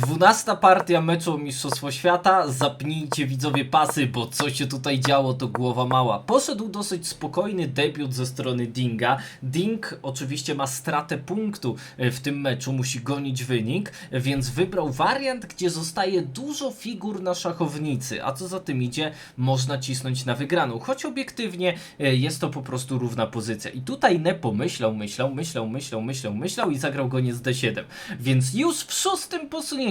Dwunasta partia meczu o Mistrzostwo Świata. Zapnijcie widzowie pasy, bo co się tutaj działo to głowa mała. Poszedł dosyć spokojny debiut ze strony Dinga. Ding oczywiście ma stratę punktu e, w tym meczu, musi gonić wynik, więc wybrał wariant, gdzie zostaje dużo figur na szachownicy, a co za tym idzie, można cisnąć na wygraną. Choć obiektywnie e, jest to po prostu równa pozycja. I tutaj Nepo myślał, myślał, myślał, myślał, myślał, myślał i zagrał goniec D7. Więc już w szóstym posunięciu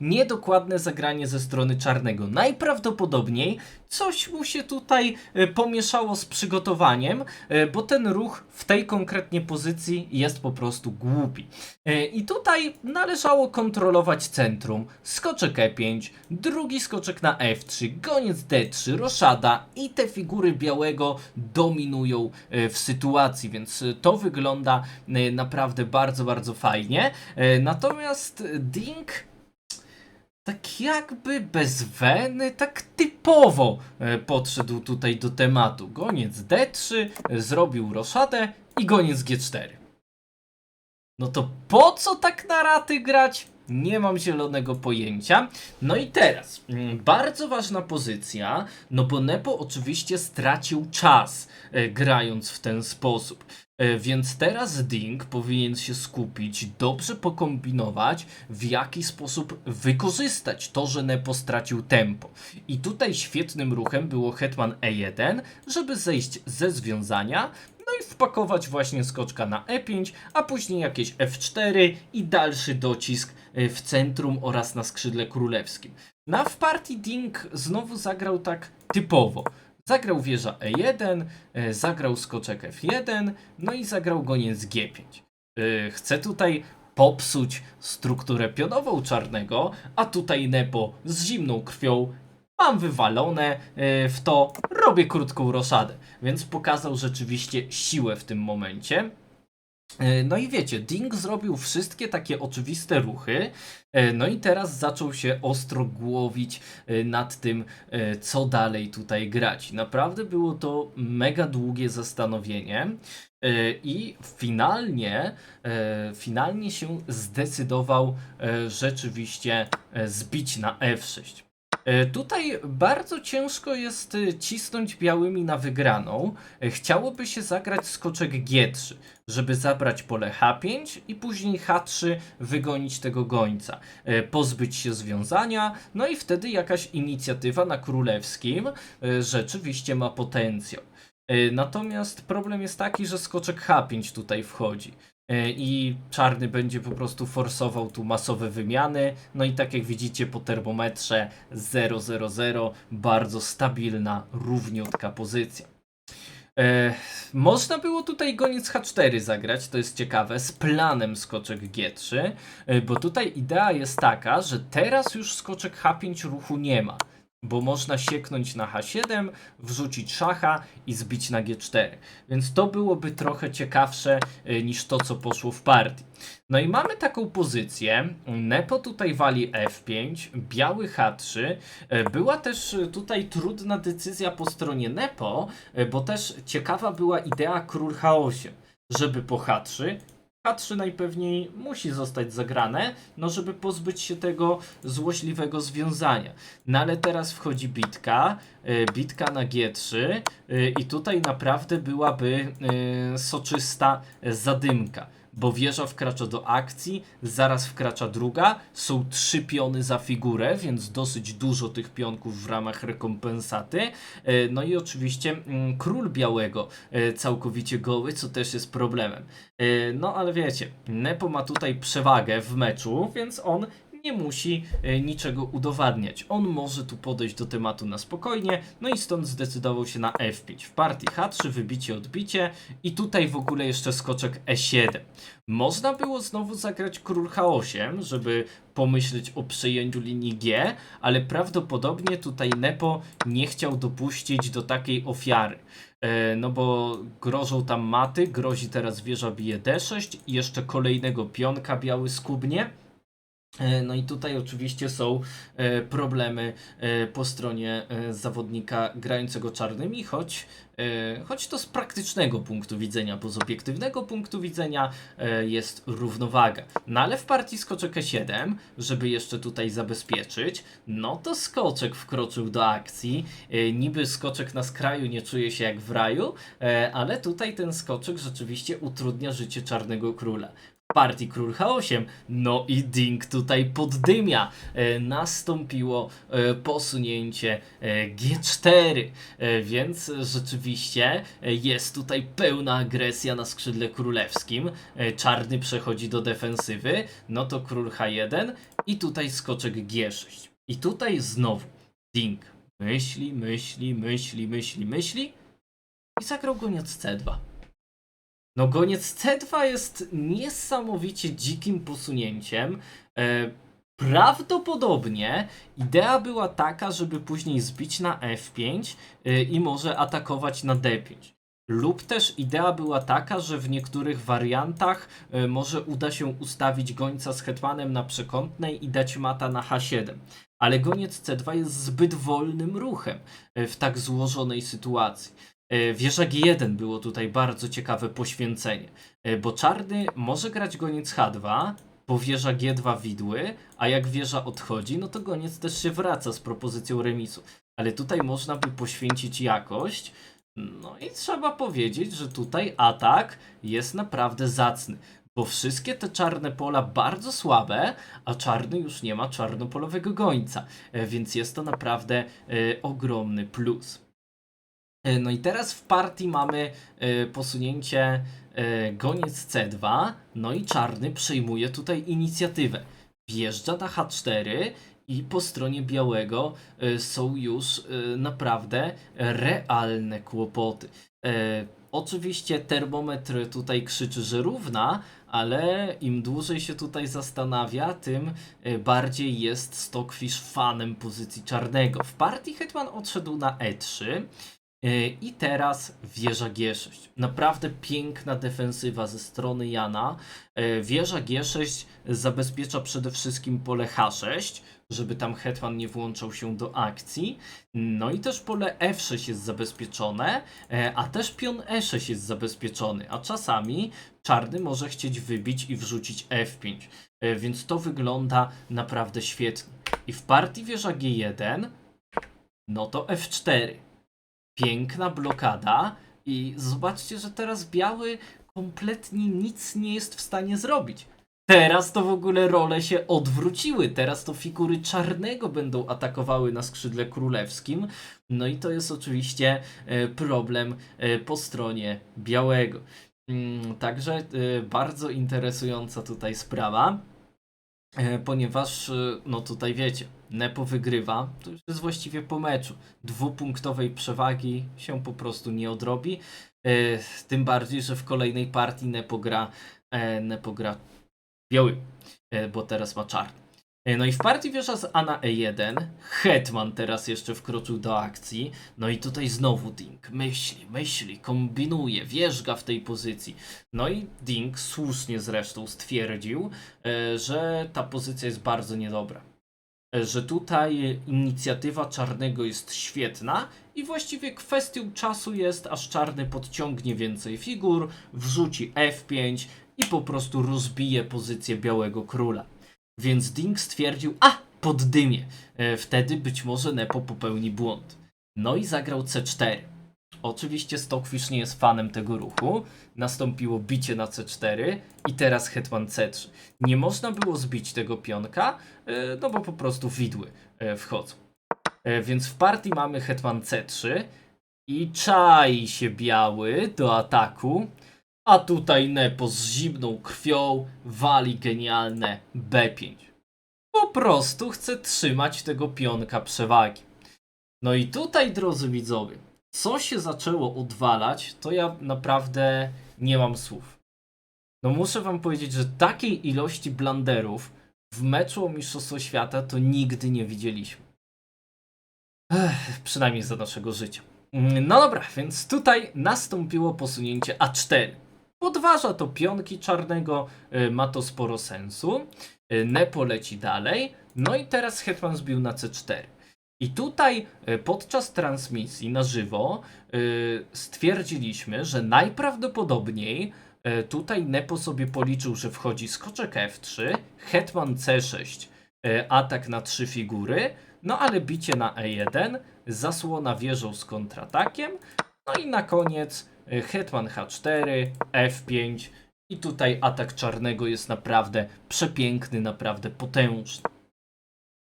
niedokładne zagranie ze strony czarnego. Najprawdopodobniej coś mu się tutaj e, pomieszało z przygotowaniem, e, bo ten ruch w tej konkretnie pozycji jest po prostu głupi. E, I tutaj należało kontrolować centrum. Skoczek E5, drugi skoczek na F3, goniec D3, roszada i te figury białego dominują w sytuacji, więc to wygląda naprawdę bardzo, bardzo fajnie. Natomiast Ding tak jakby bez weny, tak typowo e, podszedł tutaj do tematu. Goniec D3, e, zrobił roszadę i goniec G4. No to po co tak na raty grać? Nie mam zielonego pojęcia. No i teraz, mm, bardzo ważna pozycja, no bo Nepo oczywiście stracił czas e, grając w ten sposób. E, Więc teraz Ding powinien się skupić, dobrze pokombinować, w jaki sposób wykorzystać to, że Nepo stracił tempo. I tutaj świetnym ruchem było Hetman E1, żeby zejść ze związania, no i wpakować właśnie skoczka na E5, a później jakieś F4 i dalszy docisk e, w centrum oraz na skrzydle królewskim. Na w partii Ding znowu zagrał tak typowo. Zagrał wieża E1, e, zagrał skoczek F1, no i zagrał goniec G5. E, Chce tutaj popsuć strukturę pionową czarnego, a tutaj Nepo z zimną krwią mam wywalone e, w to, robię krótką roszadę. Więc pokazał rzeczywiście siłę w tym momencie. E, No i wiecie, Ding zrobił wszystkie takie oczywiste ruchy, e, no i teraz zaczął się ostro głowić e, nad tym, co dalej tutaj grać. Naprawdę było to mega długie zastanowienie i finalnie, finalnie się zdecydował rzeczywiście zbić na F6. E, Tutaj bardzo ciężko jest e, cisnąć białymi na wygraną. E, Chciałoby się zagrać skoczek G3, żeby zabrać pole H5 i później H3 wygonić tego gońca, pozbyć się związania, no i wtedy jakaś inicjatywa na królewskim rzeczywiście ma potencjał. Natomiast problem jest taki, że skoczek H5 tutaj wchodzi. E, I czarny będzie po prostu forsował tu masowe wymiany. No i tak jak widzicie po termometrze 000, bardzo stabilna, równiutka pozycja. E, można było tutaj goniec H4 zagrać, to jest ciekawe, z planem skoczek G3, e, bo tutaj idea jest taka, że teraz już skoczek H5 ruchu nie ma, bo można sieknąć na H7, wrzucić szacha i zbić na G4. Więc to byłoby trochę ciekawsze e, niż to, co poszło w partii. No i mamy taką pozycję. Nepo tutaj wali F5, biały H3. E, Była też e, tutaj trudna decyzja po stronie Nepo, bo też ciekawa była idea król H8, żeby po H3 H3 najpewniej musi zostać zagrane, no żeby pozbyć się tego złośliwego związania. No ale teraz wchodzi bitka, e, bitka na G3 e, i tutaj naprawdę byłaby e, soczysta zadymka. Bo wieża wkracza do akcji, zaraz wkracza druga, są trzy piony za figurę, więc dosyć dużo tych pionków w ramach rekompensaty. E, No i oczywiście mm, król białego e, całkowicie goły, co też jest problemem. E, No ale wiecie, Nepo ma tutaj przewagę w meczu, więc on nie musi e, niczego udowadniać. On może tu podejść do tematu na spokojnie, no i stąd zdecydował się na F5. W partii H3 wybicie, odbicie i tutaj w ogóle jeszcze skoczek E7. Można było znowu zagrać król H8, żeby pomyśleć o przejęciu linii G, ale prawdopodobnie tutaj Nepo nie chciał dopuścić do takiej ofiary. E, No bo grożą tam maty, grozi teraz wieża bije D6 i jeszcze kolejnego pionka biały skubnie. E, No i tutaj oczywiście są e, problemy e, po stronie zawodnika grającego czarnymi, choć, choć to z praktycznego punktu widzenia, bo z obiektywnego punktu widzenia jest równowaga. No ale w partii skoczek E7, żeby jeszcze tutaj zabezpieczyć, no to skoczek wkroczył do akcji. Niby skoczek na skraju nie czuje się jak w raju, ale tutaj ten skoczek rzeczywiście utrudnia życie czarnego króla partii król H8. No i Ding tutaj poddymia. E, nastąpiło e, posunięcie e, G4, e, więc rzeczywiście jest tutaj pełna agresja na skrzydle królewskim. Czarny przechodzi do defensywy, no to król H1 i tutaj skoczek G6. I tutaj znowu Ding myśli, myśli, myśli, myśli, myśli i zagrał goniec C2. No goniec C2 jest niesamowicie dzikim posunięciem. E, prawdopodobnie idea była taka, żeby później zbić na F5 e, i może atakować na D5. Lub też idea była taka, że w niektórych wariantach e, może uda się ustawić gońca z hetmanem na przekątnej i dać mata na H7. Ale goniec C2 jest zbyt wolnym ruchem w tak złożonej sytuacji. E, Wieża G1 było tutaj bardzo ciekawe poświęcenie, e, bo czarny może grać goniec H2, bo wieża G2 widły, a jak wieża odchodzi, no to goniec też się wraca z propozycją remisu. Ale tutaj można by poświęcić jakość, no i trzeba powiedzieć, że tutaj atak jest naprawdę zacny. Bo wszystkie te czarne pola bardzo słabe, a czarny już nie ma czarnopolowego gońca. E, Więc jest to naprawdę e, ogromny plus. E, No i teraz w partii mamy e, posunięcie e, goniec C2, no i czarny przejmuje tutaj inicjatywę. Wjeżdża na H4 i po stronie białego są już naprawdę realne kłopoty. Oczywiście termometr tutaj krzyczy, że równa, ale im dłużej się tutaj zastanawia, tym bardziej jest Stockfish fanem pozycji czarnego. W partii Hetman odszedł na E3. E, I teraz wieża G6. Naprawdę piękna defensywa ze strony Jana. E, Wieża G6 zabezpiecza przede wszystkim pole H6, żeby tam hetman nie włączał się do akcji. No i też pole F6 jest zabezpieczone, e, a też pion E6 jest zabezpieczony, a czasami czarny może chcieć wybić i wrzucić F5. E, Więc to wygląda naprawdę świetnie. I w partii wieża G1 no to F4 piękna blokada i zobaczcie, że teraz biały kompletnie nic nie jest w stanie zrobić. Teraz to w ogóle role się odwróciły. Teraz to figury czarnego będą atakowały na skrzydle królewskim. No i to jest oczywiście e, problem e, po stronie białego. Mm, Także e, bardzo interesująca tutaj sprawa. E, ponieważ, e, no tutaj wiecie, Nepo wygrywa, to już jest właściwie po meczu. Dwupunktowej przewagi się po prostu nie odrobi. E, tym bardziej, że w kolejnej partii Nepo gra, Nepo gra biały, bo teraz ma czarny. E, No i w partii wieża z A na E1, Hetman teraz jeszcze wkroczył do akcji, no i tutaj znowu Ding myśli, myśli, kombinuje, wierzga w tej pozycji. No i Ding słusznie zresztą stwierdził, e, że ta pozycja jest bardzo niedobra. E, Że tutaj inicjatywa czarnego jest świetna i właściwie kwestią czasu jest, aż czarny podciągnie więcej figur, wrzuci F5 i po prostu rozbije pozycję białego króla. Więc Ding stwierdził, a poddymie. E, Wtedy być może Nepo popełni błąd. No i zagrał C4. Oczywiście Stockfish nie jest fanem tego ruchu. Nastąpiło bicie na C4 i teraz hetman C3. Nie można było zbić tego pionka, e, no bo po prostu widły e, wchodzą. Więc w partii mamy hetman C3 i czai się biały do ataku. A tutaj Nepo z zimną krwią wali genialne B5. Po prostu chce trzymać tego pionka przewagi. No i tutaj, drodzy widzowie, co się zaczęło odwalać, to ja naprawdę nie mam słów. No muszę wam powiedzieć, że takiej ilości blanderów w meczu o Mistrzostwo Świata to nigdy nie widzieliśmy. Ech, przynajmniej za naszego życia. Mm, No dobra, więc tutaj nastąpiło posunięcie A4. Podważa to pionki czarnego, y, ma to sporo sensu. y, Nepo leci dalej, no i teraz Hetman zbił na C4. I tutaj y, podczas transmisji na żywo stwierdziliśmy, że najprawdopodobniej tutaj Nepo sobie policzył, że wchodzi skoczek F3, Hetman C6, y, atak na trzy figury, no ale bicie na E1, zasłona wieżą z kontratakiem, no i na koniec Hetman H4, F5 i tutaj atak czarnego jest naprawdę przepiękny, naprawdę potężny.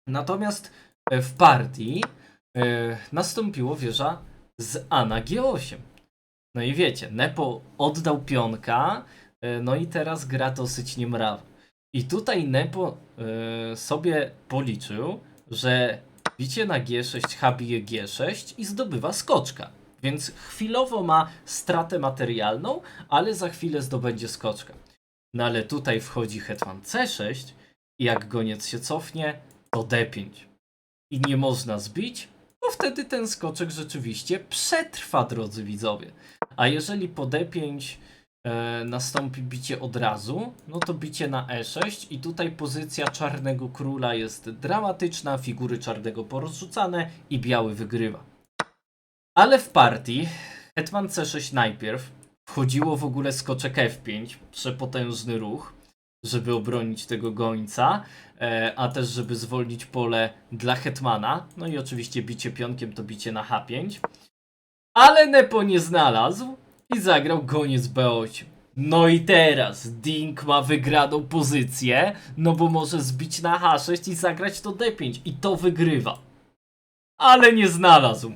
Natomiast e, w partii e, nastąpiło wieża z A na G8. No i wiecie, Nepo oddał pionka, e, no i teraz gra dosyć niemrawo. I tutaj Nepo sobie policzył, że bicie na G6 H bije G6 i zdobywa skoczka. Więc chwilowo ma stratę materialną, ale za chwilę zdobędzie skoczka. No ale tutaj wchodzi hetman C6 i jak goniec się cofnie, to D5. I nie można zbić, bo wtedy ten skoczek rzeczywiście przetrwa, drodzy widzowie. A jeżeli po D5 e, nastąpi bicie od razu, no to bicie na E6 i tutaj pozycja czarnego króla jest dramatyczna, figury czarnego porozrzucane i biały wygrywa. Ale w partii hetman C6 najpierw wchodziło w ogóle skoczek F5, przepotężny ruch, żeby obronić tego gońca, e, a też żeby zwolnić pole dla hetmana. No i oczywiście bicie pionkiem to bicie na H5. Ale Nepo nie znalazł i zagrał goniec B8. No i teraz Dink ma wygraną pozycję, no bo może zbić na H6 i zagrać to D5 i to wygrywa. Ale nie znalazł.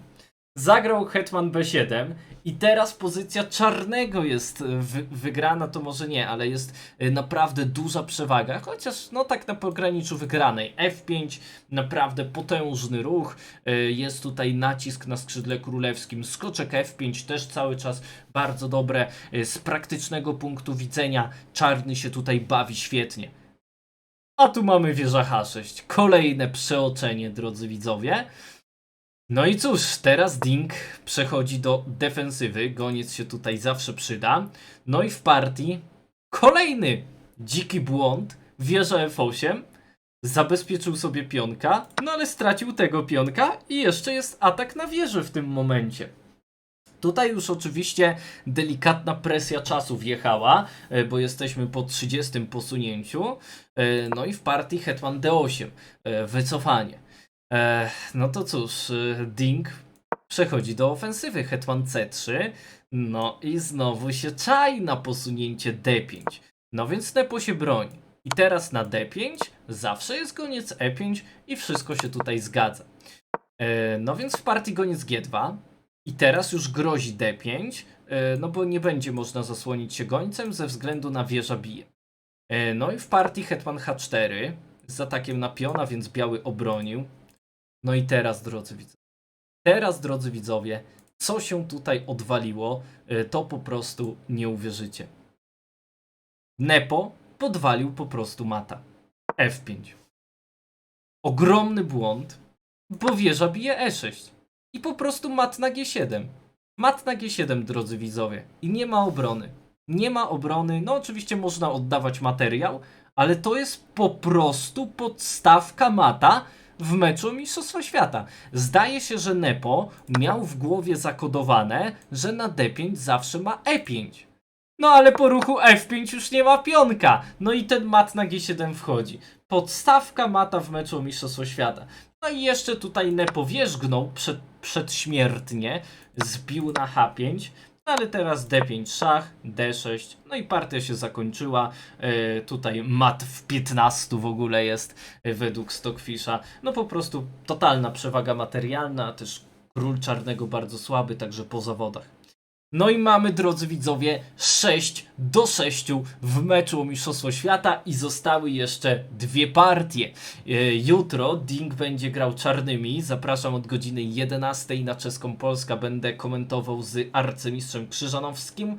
Zagrał Hetman B7 i teraz pozycja czarnego jest e, wy wygrana, to może nie, ale jest e, naprawdę duża przewaga, chociaż no tak na pograniczu wygranej. F5, naprawdę potężny ruch, e, jest tutaj nacisk na skrzydle królewskim, skoczek F5 też cały czas bardzo dobre, z praktycznego punktu widzenia czarny się tutaj bawi świetnie. A tu mamy wieża H6, kolejne przeoczenie, drodzy widzowie. No i cóż, teraz Dink przechodzi do defensywy. Goniec się tutaj zawsze przyda. No i w partii kolejny dziki błąd. Wieża F8. Zabezpieczył sobie pionka, no ale stracił tego pionka i jeszcze jest atak na wieżę w tym momencie. Tutaj już oczywiście delikatna presja czasu wjechała, e, bo jesteśmy po 30 posunięciu. E, No i w partii Hetman D8. e, Wycofanie. No to cóż, e, Ding przechodzi do ofensywy. Hetman C3. No i znowu się czai na posunięcie D5. No więc Nepo się broni. I teraz na D5 zawsze jest goniec E5 i wszystko się tutaj zgadza. E, no więc w partii goniec G2 i teraz już grozi D5, e, no bo nie będzie można zasłonić się gońcem ze względu na wieża bije. E, no i w partii Hetman H4 z atakiem na piona, więc biały obronił. No i teraz, drodzy widzowie, teraz, drodzy widzowie, co się tutaj odwaliło, y, to po prostu nie uwierzycie. Nepo podwalił po prostu mata. F5. Ogromny błąd, bo wieża bije E6. I po prostu mat na G7. Mat na G7, drodzy widzowie. I nie ma obrony. Nie ma obrony. No oczywiście można oddawać materiał, ale to jest po prostu podstawka mata, w meczu Mistrzostwa Świata. Zdaje się, że Nepo miał w głowie zakodowane, że na D5 zawsze ma E5. No ale po ruchu F5 już nie ma pionka. No i ten mat na G7 wchodzi. Podstawka mata w meczu Mistrzostwa Świata. No i jeszcze tutaj Nepo wierzgnął przed, przedśmiertnie, zbił na H5. No ale teraz D5 szach, D6, no i partia się zakończyła. E, tutaj mat w 15 w ogóle jest e, według Stockfisha. No po prostu totalna przewaga materialna, też król czarnego bardzo słaby, także po zawodach. No i mamy, drodzy widzowie, 6 do 6 w meczu o Mistrzostwo Świata i zostały jeszcze dwie partie. E, Jutro Ding będzie grał czarnymi. Zapraszam od godziny 11 na Czeską Polska. Będę komentował z arcymistrzem Krzyżanowskim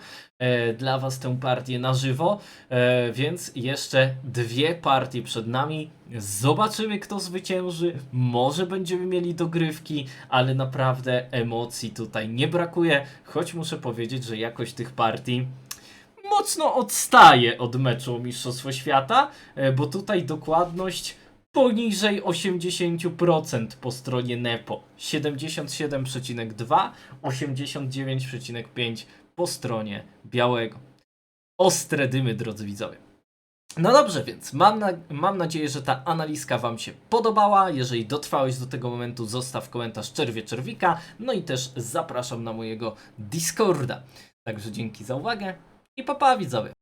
dla Was tę partię na żywo. E, więc jeszcze dwie partie przed nami. Zobaczymy, kto zwycięży. Może będziemy mieli dogrywki, ale naprawdę emocji tutaj nie brakuje. Choć muszę powiedzieć, że jakość tych partii mocno odstaje od meczu o Mistrzostwo Świata, e, bo tutaj dokładność poniżej 80% po stronie Nepo. 77,2, 89,5 po stronie białego. Ostre dymy, drodzy widzowie. No dobrze, więc mam, na, mam nadzieję, że ta analizka Wam się podobała. Jeżeli dotrwałeś do tego momentu, zostaw komentarz czerwie czerwika. No i też zapraszam na mojego Discorda. Także dzięki za uwagę i papa widzowie.